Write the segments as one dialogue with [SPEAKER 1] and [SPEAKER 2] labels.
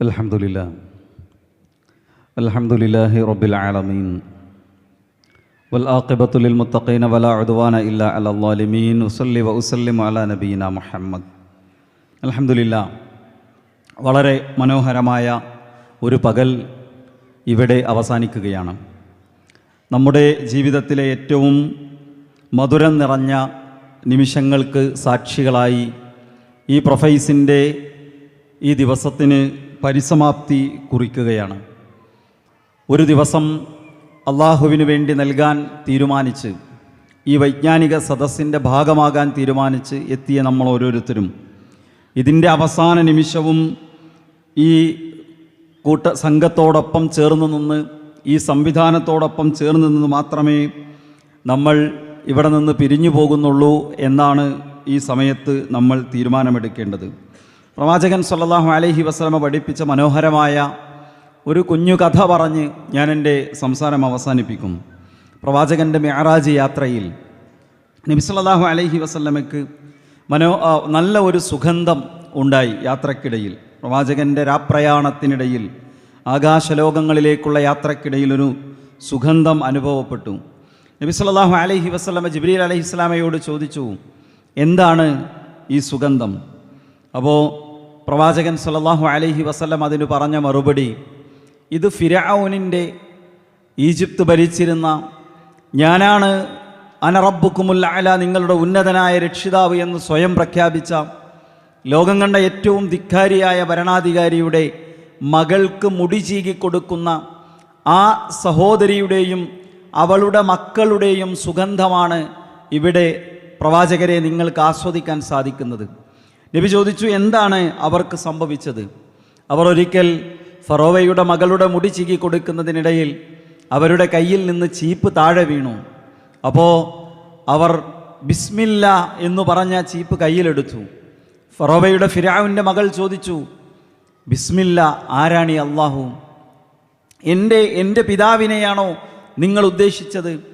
[SPEAKER 1] الحمد لله الحمد لله رب العالمين والآقبة للمتقين ولا عدوان إلا على الظالمين وصلي وأسلم على نبينا محمد الحمد لله വളരെ മനോഹരമായ ഒരു പകൽ ഇവിടെ അവസാനിക്കുകയാണ് നമ്മുടെ ജീവിതത്തിലെ ഏറ്റവും മധുരം നിറഞ്ഞ നിമിഷങ്ങൾക്ക് സാക്ഷികളായി ഈ പ്രൊഫൈസിൻ്റെ ഈ ദിവസത്തിന് പരിസമാപ്തി കുറിക്കുകയാണ്. ഒരു ദിവസം അള്ളാഹുവിന് വേണ്ടി നൽകാൻ തീരുമാനിച്ച് ഈ വൈജ്ഞാനിക സദസ്സിന്റെ ഭാഗമാകാൻ തീരുമാനിച്ച് എത്തിയ നമ്മൾ ഓരോരുത്തരും. ഇതിന്റെ അവസാന നിമിഷവും ഈ കൂട്ട സംഘത്തോടൊപ്പം ചേർന്ന് നിന്ന് ഈ സംവിധാനത്തോടൊപ്പം ചേർന്ന് നിന്ന് മാത്രമേ നമ്മൾ ഇവിടെ നിന്ന് പിരിഞ്ഞു പോകുന്നുള്ളൂ എന്നാണ് ഈ സമയത്ത് നമ്മൾ തീരുമാനമെടുക്കേണ്ടത്. പ്രവാചകൻ സല്ലാഹു അലൈഹി വസ്ലമ പഠിപ്പിച്ച മനോഹരമായ ഒരു കുഞ്ഞു കഥ പറഞ്ഞ് ഞാൻ എന്റെ സംസാരം അവസാനിപ്പിക്കും. പ്രവാചകന്റെ മെഹറാജ് യാത്രയിൽ നബി സല്ലല്ലാഹു അലൈഹി വസല്ലമയ്ക്ക് മനോ നല്ല ഒരു സുഗന്ധം ഉണ്ടായി യാത്രക്കിടയിൽ. പ്രവാചകന്റെ രാപ്രയാണത്തിനിടയിൽ ആകാശലോകങ്ങളിലേക്കുള്ള യാത്രക്കിടയിൽ ഒരു സുഗന്ധം അനുഭവപ്പെട്ടു. നബി സല്ലല്ലാഹു അലൈഹി വസല്ലമ ജിബ്രീൽ അലഹി ഇസ്ലാമയോട് ചോദിച്ചു എന്താണ് ഈ സുഗന്ധം? അപ്പോൾ പ്രവാചകൻ സല്ലല്ലാഹു അലഹി വസ്ലം അതിന് പറഞ്ഞ മറുപടി ഇത് ഫിരാവുനിന്റെ ഈജിപ്ത് ഭരിച്ചിരുന്ന ഞാനാണ് അനറബുക്കുമുല്ല അല നിങ്ങളുടെ ഉന്നതനായ രക്ഷിതാവ് എന്ന് സ്വയം പ്രഖ്യാപിച്ച ലോകം കണ്ട ഏറ്റവും ധിക്കാരിയായ ഭരണാധികാരിയുടെ മകൾക്ക് മുടി ചീകി കൊടുക്കുന്ന ആ സഹോദരിയുടെയും അവളുടെ മക്കളുടെയും സുഗന്ധമാണ് ഇവിടെ പ്രവാചകരെ നിങ്ങൾക്ക് ആസ്വദിക്കാൻ സാധിക്കുന്നത്. നബി ചോദിച്ചു എന്താണ് അവർക്ക് സംഭവിച്ചത്? അവർ ഒരിക്കൽ ഫറോവയുടെ മകളുടെ മുടി ചീകി കൊടുക്കുന്നതിനിടയിൽ അവരുടെ കയ്യിൽ നിന്ന് ചീപ്പ് താഴെ വീണു. അപ്പോൾ അവർ ബിസ്മില്ല എന്ന് പറഞ്ഞ ചീപ്പ് കയ്യിലെടുത്തു. ഫറോവയുടെ ഫിരാവിന്റെ മകൾ ചോദിച്ചു ബിസ്മില്ല ആരാണി അള്ളാഹു എന്റെ എന്റെ പിതാവിനെയാണോ നിങ്ങൾ ഉദ്ദേശിച്ചത്?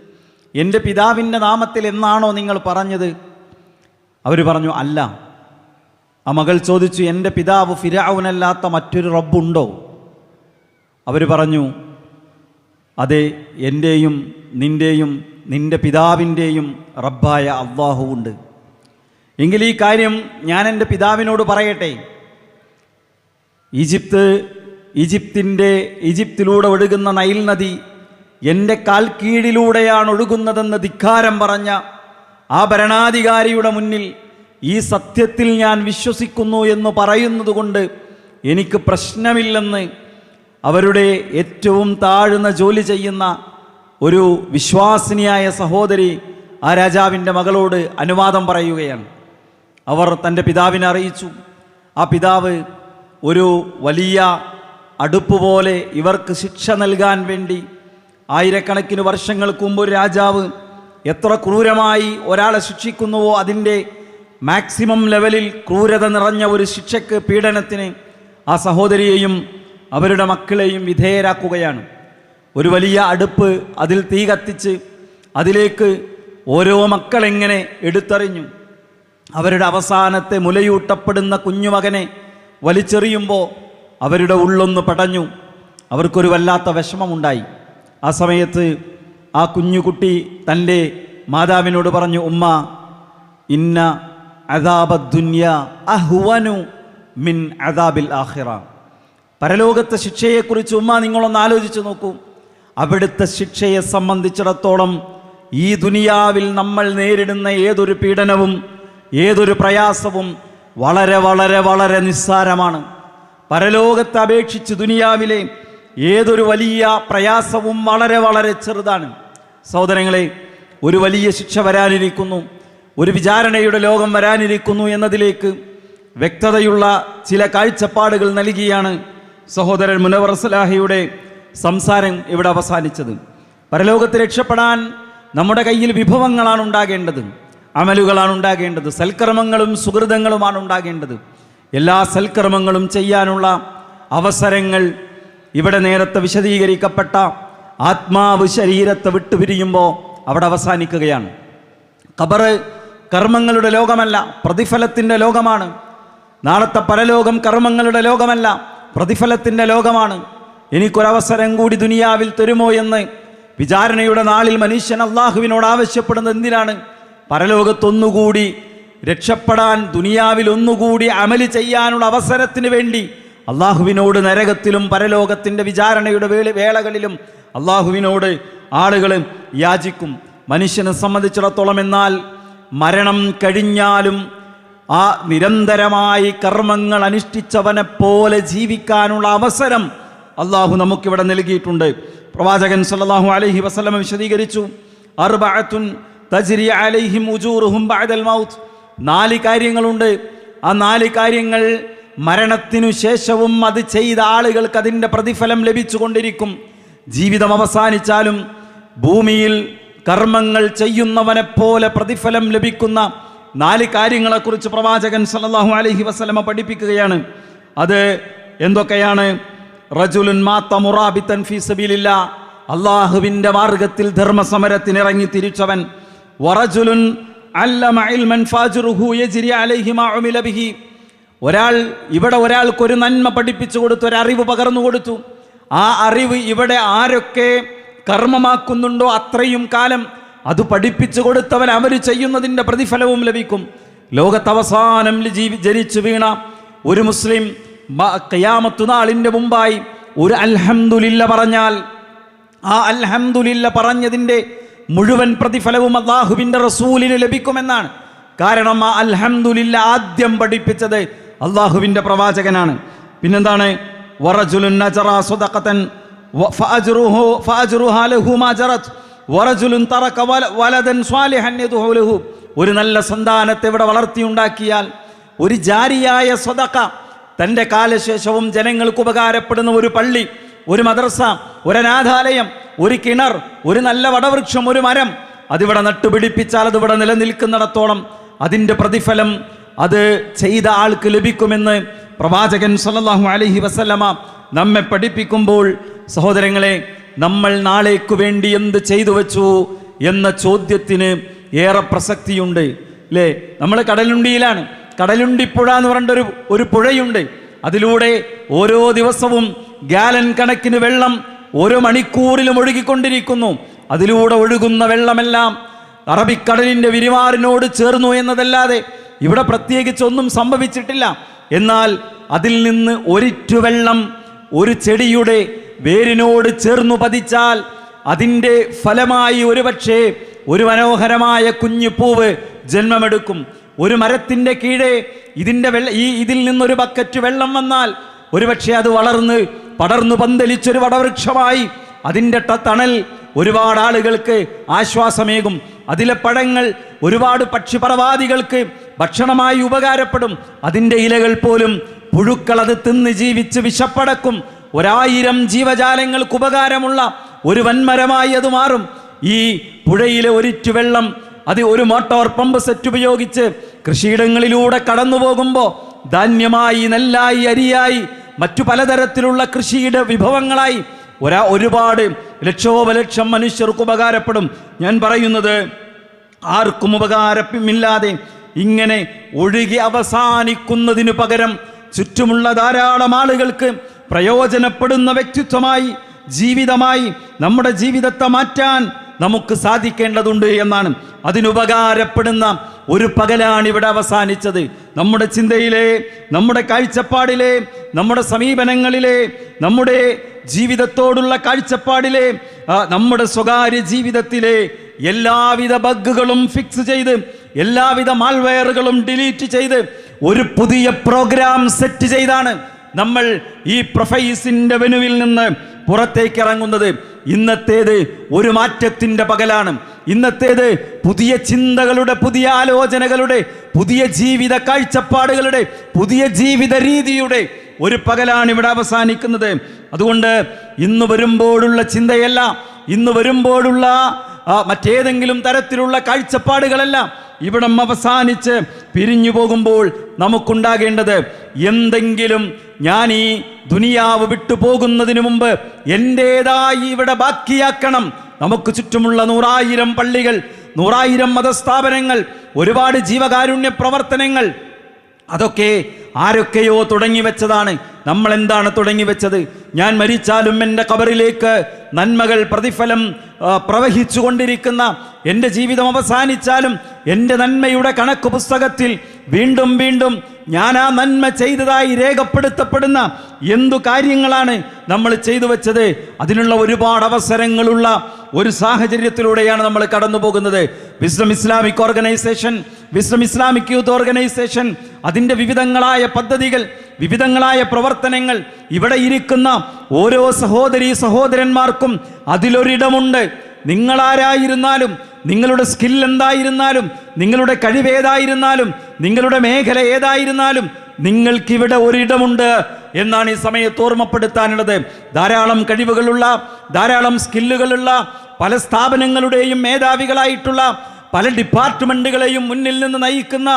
[SPEAKER 1] എന്റെ പിതാവിന്റെ നാമത്തിൽ എന്നാണോ നിങ്ങൾ പറഞ്ഞത്? അവർ പറഞ്ഞു അല്ല ആ മകൾ ചോദിച്ചു എന്റെ പിതാവ് ഫിരാവുനല്ലാത്ത മറ്റൊരു റബ്ബുണ്ടോ? അവർ പറഞ്ഞു അതെ എന്റെയും നിന്റെയും നിന്റെ പിതാവിന്റെയും റബ്ബായ അള്ളാഹു ഉണ്ട്. എങ്കിൽ ഈ കാര്യം ഞാൻ എന്റെ പിതാവിനോട് പറയട്ടെ? ഈജിപ്ത് ഈജിപ്തിന്റെ ഈജിപ്തിലൂടെ ഒഴുകുന്ന നൈൽ നദി എന്റെ കാൽ കീഴിലൂടെയാണ് ഒഴുകുന്നതെന്ന് ധിക്കാരം പറഞ്ഞ ആ ഭരണാധികാരിയുടെ മുന്നിൽ ഈ സത്യത്തിൽ ഞാൻ വിശ്വസിക്കുന്നു എന്ന് പറയുന്നത് കൊണ്ട് എനിക്ക് പ്രശ്നമില്ലെന്ന് അവരുടെ ഏറ്റവും താഴ്ന്ന ജോലി ചെയ്യുന്ന ഒരു വിശ്വാസിനിയായ സഹോദരി ആ രാജാവിന്റെ മകളോട് അനുവാദം പറയുകയാണ്. അവർ തന്റെ പിതാവിനെ അറിയിച്ചു. ആ പിതാവ് ഒരു വലിയ അടുപ്പ് പോലെ ഇവർക്ക് ശിക്ഷ നൽകാൻ വേണ്ടി ആയിരക്കണക്കിന് വർഷങ്ങൾക്ക് മുമ്പ് ഒരു രാജാവ് എത്ര ക്രൂരമായി ഒരാളെ ശിക്ഷിക്കുന്നുവോ അതിന്റെ മാക്സിമം ലെവലിൽ ക്രൂരത നിറഞ്ഞ ഒരു ശിക്ഷയ്ക്ക് പീഡനത്തിന് ആ സഹോദരിയെയും അവരുടെ മക്കളെയും വിധേയരാക്കുകയാണ്. ഒരു വലിയ അടുപ്പ് അതിൽ തീ കത്തിച്ച് അതിലേക്ക് ഓരോ മക്കളെങ്ങനെ എടുത്തറിഞ്ഞു. അവരുടെ അവസാനത്തെ മുലയൂട്ടപ്പെടുന്ന കുഞ്ഞുമകനെ വലിച്ചെറിയുമ്പോൾ അവരുടെ ഉള്ളൊന്ന് പടഞ്ഞു. അവർക്കൊരു വല്ലാത്ത വിഷമമുണ്ടായി. ആ സമയത്ത് ആ കുഞ്ഞുകുട്ടി തന്റെ മാതാവിനോട് പറഞ്ഞു ഉമ്മ ഇന്ന അദാബദ്ദുന്യ അഹ്വനു മിൻ അദാബിൽ ആഖിറ. പരലോകത്തെ ശിക്ഷയെക്കുറിച്ച് ഉമ്മ നിങ്ങളൊന്ന് ആലോചിച്ച് നോക്കൂ. അവിടുത്തെ ശിക്ഷയെ സംബന്ധിച്ചിടത്തോളം ഈ ദുനിയാവിൽ നമ്മൾ നേരിടുന്ന ഏതൊരു പീഡനവും ഏതൊരു പ്രയാസവും വളരെ വളരെ വളരെ നിസ്സാരമാണ്. പരലോകത്തെ അപേക്ഷിച്ച് ദുനിയാവിലെ ഏതൊരു വലിയ പ്രയാസവും വളരെ വളരെ ചെറുതാണ്. സഹോദരങ്ങളെ ഒരു വലിയ ശിക്ഷ വരാനിരിക്കുന്നു. ഒരു വിചാരണയുടെ ലോകം വരാനിരിക്കുന്നു എന്നതിലേക്ക് വ്യക്തതയുള്ള ചില കാഴ്ചപ്പാടുകൾ നൽകിയാണ് സഹോദരൻ മുനവർ സലാഹിയുടെ സംസാരം ഇവിടെ അവസാനിച്ചത്. പരലോകത്ത് രക്ഷപ്പെടാൻ നമ്മുടെ കയ്യിൽ വിഭവങ്ങളാണ് ഉണ്ടാകേണ്ടത് അമലുകളാണ് ഉണ്ടാകേണ്ടത് സൽക്കർമ്മങ്ങളും സുഹൃതങ്ങളുമാണ് ഉണ്ടാകേണ്ടത്. എല്ലാ സൽക്രമങ്ങളും ചെയ്യാനുള്ള അവസരങ്ങൾ ഇവിടെ നേരത്തെ വിശദീകരിക്കപ്പെട്ട ആത്മാവ് ശരീരത്തെ വിട്ടുപിരിയുമ്പോൾ അവിടെ അവസാനിക്കുകയാണ്. ഖബറ് കർമ്മങ്ങളുടെ ലോകമല്ല പ്രതിഫലത്തിന്റെ ലോകമാണ്. നാളത്തെ പരലോകം കർമ്മങ്ങളുടെ ലോകമല്ല പ്രതിഫലത്തിന്റെ ലോകമാണ്. എനിക്കൊരവസരം കൂടി ദുനിയാവിൽ തരുമോ എന്ന് വിചാരണയുടെ നാളിൽ മനുഷ്യൻ അള്ളാഹുവിനോട് ആവശ്യപ്പെടുന്നത് എന്തിനാണ്? പരലോകത്തൊന്നുകൂടി രക്ഷപ്പെടാൻ ദുനിയാവിൽ ഒന്നുകൂടി അമൽ ചെയ്യാനുള്ള അവസരത്തിന് വേണ്ടി അള്ളാഹുവിനോട് നരകത്തിലും പരലോകത്തിന്റെ വിചാരണയുടെ വേള വേളകളിലും അള്ളാഹുവിനോട് ആളുകൾ യാചിക്കും. മനുഷ്യനെ സംബന്ധിച്ചിടത്തോളം എന്നാൽ മരണം കഴിഞ്ഞാലും ആ നിരന്തരമായി കർമ്മങ്ങൾ അനുഷ്ഠിച്ചവനെ പോലെ ജീവിക്കാനുള്ള അവസരം അള്ളാഹു നമുക്കിവിടെ നൽകിയിട്ടുണ്ട്. പ്രവാചകൻ സല്ലാഹു അലഹി വസല്ലം വിശദീകരിച്ചു അർബഅത്തുൻ തജ്രി അലൈഹിം ഉജൂറുഹും ബഅദൽ മൗത്ത്. നാല് കാര്യങ്ങളുണ്ട്. ആ നാല് കാര്യങ്ങൾ മരണത്തിനു ശേഷവും അത് ചെയ്ത ആളുകൾക്ക് അതിന്റെ പ്രതിഫലം ലഭിച്ചുകൊണ്ടിരിക്കും. ജീവിതം അവസാനിച്ചാലും ഭൂമിയിൽ കർമ്മങ്ങൾ ചെയ്യുന്നവനെ പോലെ പ്രതിഫലം ലഭിക്കുന്ന നാല് കാര്യങ്ങളെക്കുറിച്ച് പ്രവാചകൻ സല്ലല്ലാഹു അലഹി വസ്ലമ പഠിപ്പിക്കുകയാണ്. അത് എന്തൊക്കെയാണ്? റജുലുൻ മാത്ത മുറാബിത്തൻ ഫീ സബീലില്ല. അള്ളാഹുവിന്റെ മാർഗത്തിൽ ധർമ്മസമരത്തിനിറങ്ങി തിരിച്ചവൻ. വറജുലുൻ ഒരാൾ ഇവിടെ ഒരാൾക്കൊരു നന്മ പഠിപ്പിച്ചു കൊടുത്തു ഒരു അറിവ് പകർന്നു കൊടുത്തു. ആ അറിവ് ഇവിടെ ആരൊക്കെ കർമ്മമാക്കുന്നുണ്ടോ അത്രയും കാലം? അത് പഠിപ്പിച്ചു കൊടുത്തവൻ അവർ ചെയ്യുന്നതിന്റെ പ്രതിഫലവും ലഭിക്കും. ലോകത്തവസാനം ജീവി ജനിച്ചു വീണ ഒരു മുസ്ലിം കയാമത്തു നാളിന്റെ മുമ്പായി ഒരു അൽഹംദുലില്ല പറഞ്ഞാൽ ആ അൽഹംദുലില്ല പറഞ്ഞതിന്റെ മുഴുവൻ പ്രതിഫലവും അള്ളാഹുവിന്റെ റസൂലിന് ലഭിക്കുമെന്നാണ്. കാരണം ആ അൽഹംദുലില്ല ആദ്യം പഠിപ്പിച്ചത് അള്ളാഹുവിന്റെ പ്രവാചകനാണ്. പിന്നെന്താണ്? വറജുലുൻ നജറ സ്വദഖതൻ ഒരു നല്ല സന്താനത്തെ ഇവിടെ വളർത്തിയുണ്ടാക്കിയാൽ ഒരു ജാരിയായ സ്വതക്ക തന്റെ കാലശേഷവും ജനങ്ങൾക്ക് ഉപകാരപ്പെടുന്ന ഒരു പള്ളി ഒരു മദർസ ഒരു അനാഥാലയം ഒരു കിണർ ഒരു നല്ല വടവൃക്ഷം ഒരു മരം അതിവിടെ നട്ടുപിടിപ്പിച്ചാൽ അതിവിടെ നിലനിൽക്കുന്നിടത്തോളം അതിന്റെ പ്രതിഫലം അത് ചെയ്ത ആൾക്ക് ലഭിക്കുമെന്ന് പ്രവാചകൻ സല്ലാഹു അലഹി വസല്ലമ നമ്മെ പഠിപ്പിക്കുമ്പോൾ സഹോദരങ്ങളെ നമ്മൾ നാളേക്കു വേണ്ടി എന്ത് ചെയ്തു വെച്ചു എന്ന ചോദ്യത്തിന് ഏറെ പ്രസക്തിയുണ്ട്. അല്ലേ നമ്മൾ കടലുണ്ടിയിലാണ്. കടലുണ്ടിപ്പുഴ എന്ന് പറഞ്ഞൊരു ഒരു പുഴയുണ്ട്. അതിലൂടെ ഓരോ ദിവസവും ഗാലൻ കണക്കിന് വെള്ളം ഓരോ മണിക്കൂറിലും ഒഴുകിക്കൊണ്ടിരിക്കുന്നു. അതിലൂടെ ഒഴുകുന്ന വെള്ളമെല്ലാം അറബിക്കടലിന്റെ വിരിവാറിനോട് ചേർന്നു എന്നതല്ലാതെ ഇവിടെ പ്രത്യേകിച്ച് ഒന്നും സംഭവിച്ചിട്ടില്ല. എന്നാൽ അതിൽ നിന്ന് ഒരിറ്റു വെള്ളം ഒരു ചെടിയുടെ വേരിനോട് ചേർന്നു പതിച്ചാൽ അതിന്റെ ഫലമായി ഒരുപക്ഷെ ഒരു മനോഹരമായ കുഞ്ഞു പൂവ് ജന്മമെടുക്കും. ഒരു മരത്തിന്റെ കീഴെ ഇതിന്റെ വെള്ള ഈ ഇതിൽ നിന്നൊരു ബക്കറ്റ് വെള്ളം വന്നാൽ ഒരുപക്ഷെ അത് വളർന്ന് പടർന്നു പന്തലിച്ചൊരു വടവൃക്ഷമായി അതിന്റെ തണൽ ഒരുപാട് ആളുകൾക്ക് ആശ്വാസമേകും. അതിലെ പഴങ്ങൾ ഒരുപാട് പക്ഷിപറവാദികൾക്ക് ഭക്ഷണമായി ഉപകാരപ്പെടും. അതിന്റെ ഇലകൾ പോലും പുഴുക്കൾ അത് തിന്ന് ജീവിച്ച് വിശപ്പടക്കും. ഒരായിരം ജീവജാലങ്ങൾക്ക് ഉപകാരമുള്ള ഒരു വൻമരമായി അത് മാറും. ഈ പുഴയിലെ ഒരിറ്റു വെള്ളം അത് ഒരു മോട്ടോർ പമ്പ് സെറ്റ് ഉപയോഗിച്ച് കൃഷിയിടങ്ങളിലൂടെ കടന്നു പോകുമ്പോൾ ധാന്യമായി നെല്ലായി അരിയായി മറ്റു പലതരത്തിലുള്ള കൃഷിയുടെ വിഭവങ്ങളായി ഒരാ ഒരുപാട് ലക്ഷോപലക്ഷം മനുഷ്യർക്ക് ഉപകാരപ്പെടും. ഞാൻ പറയുന്നത് ആർക്കും ഉപകാരമില്ലാതെ ഇങ്ങനെ ഒഴുകി അവസാനിക്കുന്നതിനു പകരം ചുറ്റുമുള്ള ധാരാളം ആളുകൾക്ക് പ്രയോജനപ്പെടുന്ന വ്യക്തിത്വമായി ജീവിതമായി നമ്മുടെ ജീവിതത്തെ മാറ്റാൻ നമുക്ക് സാധിക്കേണ്ടതുണ്ട് എന്നാണ്. അതിനുപകാരപ്പെടുന്ന ഒരു പകലാണ് ഇവിടെ അവസാനിച്ചത്. നമ്മുടെ ചിന്തയിലെ നമ്മുടെ കാഴ്ചപ്പാടിലെ നമ്മുടെ സമീപനങ്ങളിലെ നമ്മുടെ ജീവിതത്തോടുള്ള കാഴ്ചപ്പാടിലെ നമ്മുടെ സ്വകാര്യ ജീവിതത്തിലെ എല്ലാവിധ ബഗ്ഗുകളും ഫിക്സ് ചെയ്ത് എല്ലാവിധ മാൽവെയറുകളും ഡിലീറ്റ് ചെയ്ത് ഒരു പുതിയ പ്രോഗ്രാം സെറ്റ് ചെയ്താണ്. നമ്മൾ ഈ പ്രൊഫൈസിന്റെ വെനുവിൽ നിന്ന് പുറത്തേക്ക് ഇറങ്ങുന്നത് ഇന്നത്തേത് ഒരു മാറ്റത്തിന്റെ പകലാണ്. ഇന്നത്തേത് പുതിയ ചിന്തകളുടെ പുതിയ ആലോചനകളുടെ പുതിയ ജീവിത കാഴ്ചപ്പാടുകളുടെ പുതിയ ജീവിത രീതിയുടെ ഒരു പകലാണ് ഇവിടെ അവസാനിക്കുന്നത്. അതുകൊണ്ട് ഇന്ന് വരുമ്പോഴുള്ള ചിന്തയല്ല ഇന്ന് വരുമ്പോഴുള്ള മറ്റേതെങ്കിലും തരത്തിലുള്ള കാഴ്ചപ്പാടുകളല്ല ഇവിടം അവസാനിച്ച് പിരിഞ്ഞു പോകുമ്പോൾ നമുക്കുണ്ടാകേണ്ടത് എന്തെങ്കിലും ഞാൻ ഈ ദുനിയാവ് വിട്ടു പോകുന്നതിന് മുമ്പ് എന്റേതായി ഇവിടെ ബാക്കിയാക്കണം. നമുക്ക് ചുറ്റുമുള്ള നൂറായിരം പള്ളികൾ നൂറായിരം മതസ്ഥാപനങ്ങൾ ഒരുപാട് ജീവകാരുണ്യ പ്രവർത്തനങ്ങൾ അതൊക്കെ ആരൊക്കെയോ തുടങ്ങി വെച്ചതാണ്. നമ്മൾ എന്താണ് തുടങ്ങി വെച്ചത്? ഞാൻ മരിച്ചാലും എന്റെ കബറിലേക്ക് നന്മകൾ പ്രതിഫലം പ്രവഹിച്ചു കൊണ്ടിരിക്കുന്ന എന്റെ ജീവിതം അവസാനിച്ചാലും എന്റെ നന്മയുടെ കണക്ക് പുസ്തകത്തിൽ വീണ്ടും വീണ്ടും ഞാൻ ആ നന്മ ചെയ്തതായി രേഖപ്പെടുത്തപ്പെടുന്ന എന്തു കാര്യങ്ങളാണ് നമ്മൾ ചെയ്തു വെച്ചത്? അതിനുള്ള ഒരുപാട് അവസരങ്ങളുള്ള ഒരു സാഹചര്യത്തിലൂടെയാണ് നമ്മൾ കടന്നു പോകുന്നത്. Wisdom Islamic Organisation Wisdom Islamic Youth Organisation അതിന്റെ വിവിധങ്ങളായ പദ്ധതികൾ വിവിധങ്ങളായ പ്രവർത്തനങ്ങൾ ഇവിടെ ഇരിക്കുന്ന ഓരോ സഹോദരി സഹോദരന്മാർക്കും അതിലൊരിടമുണ്ട്. നിങ്ങളാരായിരുന്നാലും നിങ്ങളുടെ സ്കിൽ എന്തായിരുന്നാലും നിങ്ങളുടെ കഴിവേതായിരുന്നാലും നിങ്ങളുടെ മേഖല ഏതായിരുന്നാലും നിങ്ങൾക്കിവിടെ ഒരിടമുണ്ട് എന്നാണ് ഈ സമയത്ത് ഓർമ്മപ്പെടുത്താനുള്ളത്. ധാരാളം കഴിവുകളുള്ള ധാരാളം സ്കില്ലുകളുള്ള പല സ്ഥാപനങ്ങളുടെയും മേധാവികളായിട്ടുള്ള പല ഡിപ്പാർട്ട്മെന്റുകളെയും മുന്നിൽ നിന്ന് നയിക്കുന്ന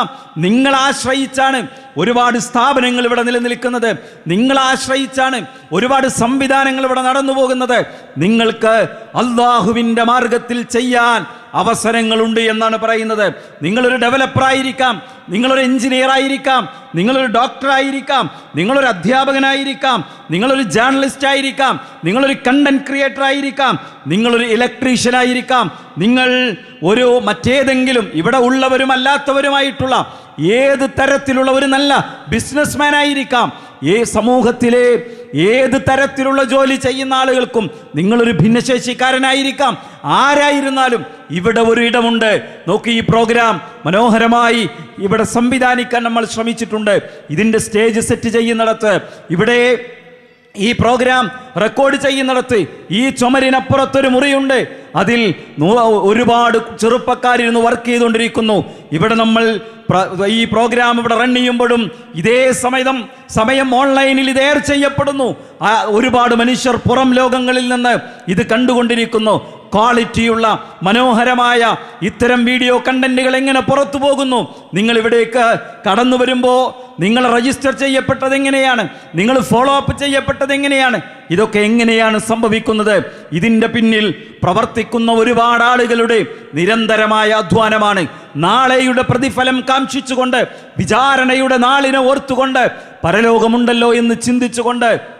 [SPEAKER 1] നിങ്ങൾ ആശ്രയിച്ചാണ് ഒരുപാട് സ്ഥാപനങ്ങൾ ഇവിടെ നിലനിൽക്കുന്നത്. നിങ്ങൾ ആശ്രയിച്ചാണ് ഒരുപാട് സംവിധാനങ്ങൾ ഇവിടെ നടന്നു പോകുന്നത് നിങ്ങൾക്ക് അള്ളാഹുവിന്റെ മാർഗത്തിൽ ചെയ്യാൻ അവസരങ്ങളുണ്ട് എന്നാണ് പറയുന്നത്. നിങ്ങളൊരു ഡെവലപ്പർ ആയിരിക്കാം നിങ്ങളൊരു എഞ്ചിനീയർ ആയിരിക്കാം നിങ്ങളൊരു ഡോക്ടർ ആയിരിക്കാം നിങ്ങളൊരു അധ്യാപകനായിരിക്കാം നിങ്ങളൊരു ജേർണലിസ്റ്റ് ആയിരിക്കാം നിങ്ങളൊരു കണ്ടന്റ് ക്രിയേറ്റർ ആയിരിക്കാം നിങ്ങളൊരു ഇലക്ട്രീഷ്യൻ ആയിരിക്കാം. നിങ്ങൾ ഒരു മറ്റേതെങ്കിലും ഇവിടെ ഉള്ളവരും അല്ലാത്തവരുമായിട്ടുള്ള ഏത് തരത്തിലുള്ള ഒരു നല്ല ബിസിനസ്മാൻ ആയിരിക്കാം. ഈ സമൂഹത്തിലെ ഏത് തരത്തിലുള്ള ജോലി ചെയ്യുന്ന ആളുകൾക്കും നിങ്ങളൊരു ഭിന്നശേഷിക്കാരനായിരിക്കാം. ആരായിരുന്നാലും ഇവിടെ ഒരു ഇടമുണ്ട്. നോക്കി ഈ പ്രോഗ്രാം മനോഹരമായി ഇവിടെ സംവിധാനിക്കാൻ നമ്മൾ ശ്രമിച്ചിട്ടുണ്ട്. ഇതിന്റെ സ്റ്റേജ് സെറ്റ് ചെയ്യുന്നിടത്ത് ഇവിടെ ഈ പ്രോഗ്രാം റെക്കോർഡ് ചെയ്യുന്നിടത്ത് ഈ ചുമരിനപ്പുറത്തൊരു മുറിയുണ്ട്. അതിൽ ഒരുപാട് ചെറുപ്പക്കാരിരുന്ന് വർക്ക് ചെയ്തുകൊണ്ടിരിക്കുന്നു. ഇവിടെ നമ്മൾ ഈ പ്രോഗ്രാം ഇവിടെ റൺ ചെയ്യുമ്പോഴും ഇതേ സമയം സമയം ഓൺലൈനിൽ ഇത് ചെയ്യപ്പെടുന്നു. ഒരുപാട് മനുഷ്യർ പുറം ലോകങ്ങളിൽ നിന്ന് ഇത് കണ്ടുകൊണ്ടിരിക്കുന്നു. ക്വാളിറ്റിയുള്ള മനോഹരമായ ഇത്തരം വീഡിയോ കണ്ടന്റുകൾ എങ്ങനെ പുറത്തു പോകുന്നു? നിങ്ങൾ ഇവിടേക്ക് കടന്നു വരുമ്പോൾ നിങ്ങൾ രജിസ്റ്റർ ചെയ്യപ്പെട്ടത് എങ്ങനെയാണ്? നിങ്ങൾ ഫോളോ അപ്പ് ചെയ്യപ്പെട്ടത് എങ്ങനെയാണ്? ഇതൊക്കെ എങ്ങനെയാണ് സംഭവിക്കുന്നത്? ഇതിന്റെ പിന്നിൽ പ്രവർത്തിക്കുന്ന ഒരുപാട് ആളുകളുടെ നിരന്തരമായ അധ്വാനമാണ്. നാളെയുടെ പ്രതിഫലം കാംക്ഷിച്ചുകൊണ്ട് വിചാരണയുടെ നാളിനെ ഓർത്തുകൊണ്ട് പരലോകമുണ്ടല്ലോ എന്ന് ചിന്തിച്ചുകൊണ്ട്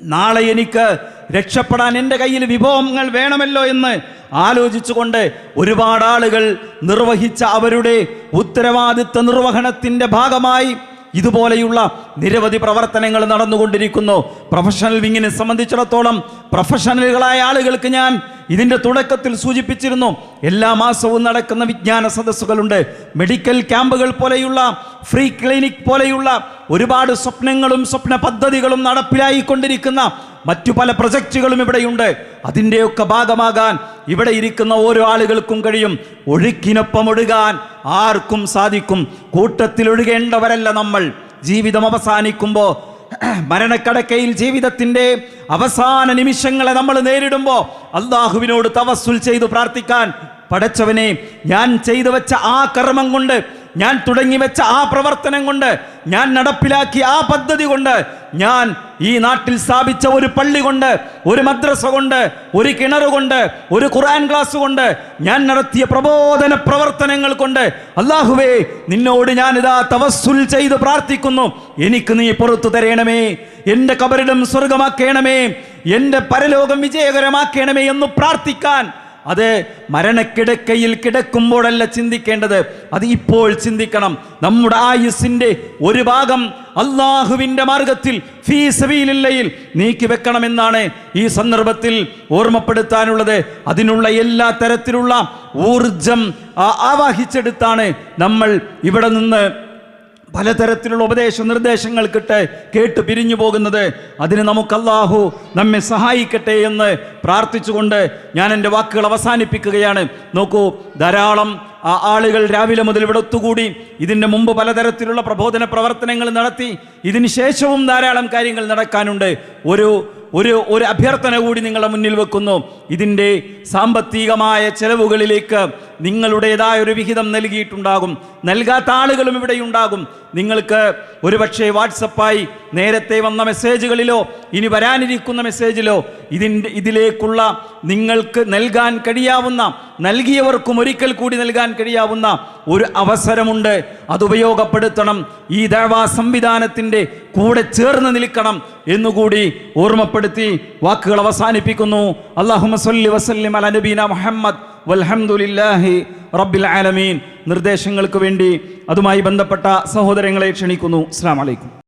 [SPEAKER 1] നാളെ എനിക്ക് രക്ഷപ്പെടാൻ എന്റെ കയ്യിൽ വിഭവങ്ങൾ വേണമല്ലോ എന്ന് ആലോചിച്ചുകൊണ്ട് ഒരുപാട് ആളുകൾ നിർവഹിച്ച അവരുടെ ഉത്തരവാദിത്വ നിർവഹണത്തിന്റെ ഭാഗമായി ഇതുപോലെയുള്ള നിരവധി പ്രവർത്തനങ്ങൾ നടന്നുകൊണ്ടിരിക്കുന്നു. പ്രൊഫഷണൽ വിങ്ങിനെ സംബന്ധിച്ചിടത്തോളം പ്രൊഫഷണലുകളായ ആളുകൾക്ക് ഞാൻ ഇതിന്റെ തുടക്കത്തിൽ സൂചിപ്പിച്ചിരുന്നു എല്ലാ മാസവും നടക്കുന്ന വിജ്ഞാന സദസ്സുകളുണ്ട്. മെഡിക്കൽ ക്യാമ്പുകൾ പോലെയുള്ള ഫ്രീ ക്ലിനിക് പോലെയുള്ള ഒരുപാട് സ്വപ്നങ്ങളും സ്വപ്ന പദ്ധതികളും നടപ്പിലായിക്കൊണ്ടിരിക്കുന്ന മറ്റു പല പ്രൊജക്റ്റുകളും ഇവിടെയുണ്ട്. അതിന്റെയൊക്കെ ഭാഗമാകാൻ ഇവിടെ ഇരിക്കുന്ന ഓരോ ആളുകൾക്കും കഴിയും. ഒഴുക്കിനൊപ്പം ഒഴുകാൻ ആർക്കും സാധിക്കും. കൂട്ടത്തിൽ ഒഴുകേണ്ടവരല്ല നമ്മൾ. ജീവിതം അവസാനിക്കുമ്പോൾ മരണക്കടക്കയിൽ ജീവിതത്തിന്റെ അവസാന നിമിഷങ്ങളെ നമ്മൾ നേരിടുമ്പോൾ അള്ളാഹുവിനോട് തവസ്സുൽ ചെയ്തു പ്രാർത്ഥിക്കാൻ പടച്ചവനെ ഞാൻ ചെയ്തു വെച്ച ആ കർമ്മം കൊണ്ട് ഞാൻ തുടങ്ങി വെച്ച ആ പ്രവർത്തനം കൊണ്ട് ഞാൻ നടപ്പിലാക്കിയ ആ പദ്ധതി കൊണ്ട് ഞാൻ ഈ നാട്ടിൽ സ്ഥാപിച്ച ഒരു പള്ളി കൊണ്ട് ഒരു മദ്രസ കൊണ്ട് ഒരു കിണർ കൊണ്ട് ഒരു ഖുർആൻ ക്ലാസ് കൊണ്ട് ഞാൻ നടത്തിയ പ്രബോധന പ്രവർത്തനങ്ങൾ കൊണ്ട് അള്ളാഹുവേ നിന്നോട് ഞാൻ ഞാനിതാ തവസ്സുൽ ചെയ്ത് പ്രാർത്ഥിക്കുന്നു. എനിക്ക് നീ പുറത്തു തരയണമേ എന്റെ കബറിടം സ്വർഗമാക്കണമേ എന്റെ പരലോകം വിജയകരമാക്കണമേ എന്ന് പ്രാർത്ഥിക്കാൻ അത് മരണക്കിടക്കയിൽ കിടക്കുമ്പോഴല്ല ചിന്തിക്കേണ്ടത്. അത് ഇപ്പോൾ ചിന്തിക്കണം. നമ്മുടെ ആയുസിന്റെ ഒരു ഭാഗം അള്ളാഹുവിന്റെ മാർഗത്തിൽ ഫീ സബീലില്ലയിൽ നീക്കി വെക്കണമെന്നാണ് ഈ സന്ദർഭത്തിൽ ഓർമ്മപ്പെടുത്താനുള്ളത്. അതിനുള്ള എല്ലാ തരത്തിലുള്ള ഊർജം ആവാഹിച്ചെടുത്താണ് നമ്മൾ ഇവിടെ നിന്ന് പലതരത്തിലുള്ള ഉപദേശ നിർദ്ദേശങ്ങൾ കിട്ട് കേട്ട് പിരിഞ്ഞു പോകുന്നത്. അതിന് നമുക്ക് അല്ലാഹു നമ്മെ സഹായിക്കട്ടെ എന്ന് പ്രാർത്ഥിച്ചുകൊണ്ട് ഞാൻ എന്റെ വാക്കുകൾ അവസാനിപ്പിക്കുകയാണ്. നോക്കൂ ധാരാളം ആ ആളുകൾ രാവിലെ മുതൽ ഇവിടെ ഒത്തുകൂടി ഇതിന്റെ മുമ്പ് പലതരത്തിലുള്ള പ്രബോധന പ്രവർത്തനങ്ങൾ നടത്തി ഇതിന് ശേഷവും ധാരാളം കാര്യങ്ങൾ നടക്കാനുണ്ട്. ഒരു ഒരു ഒരു അഭ്യർത്ഥന കൂടി നിങ്ങളുടെ മുന്നിൽ വെക്കുന്നു. ഇതിന്റെ സാമ്പത്തികമായ ചെലവുകളിലേക്ക് നിങ്ങളുടേതായ ഒരു വിഹിതം നൽകിയിട്ടുണ്ടാകും. നൽകാത്ത ആളുകളും ഇവിടെ ഉണ്ടാകും. നിങ്ങൾക്ക് ഒരുപക്ഷെ വാട്സപ്പായി നേരത്തെ വന്ന മെസ്സേജുകളിലോ ഇനി വരാനിരിക്കുന്ന മെസ്സേജിലോ ഇതിന്റെ ഇതിലേക്കുള്ള നിങ്ങൾക്ക് നൽകാൻ കഴിയാവുന്ന നൽകിയവർക്കും ഒരിക്കൽ കൂടി നൽകാൻ കഴിയാവുന്ന ഒരു അവസരമുണ്ട്. അത് ഉപയോഗപ്പെടുത്തണം. ഈ ദേവാ സംവിധാനത്തിന്റെ കൂടെ ചേർന്ന് നിൽക്കണം എന്നുകൂടി ഓർമ്മപ്പെടുത്തി വാക്കുകൾ അവസാനിപ്പിക്കുന്നു. അള്ളാഹുമ സല്ലി വസല്ലിം അല നബീന മുഹമ്മദ് വൽഹംദുലില്ലാഹി റബ്ബിൽ ആലമീൻ. നിർദ്ദേശങ്ങൾക്ക് വേണ്ടി അതുമായി ബന്ധപ്പെട്ട സഹോദരങ്ങളെ ക്ഷണിക്കുന്നു. അസ്സാം വലൈക്കും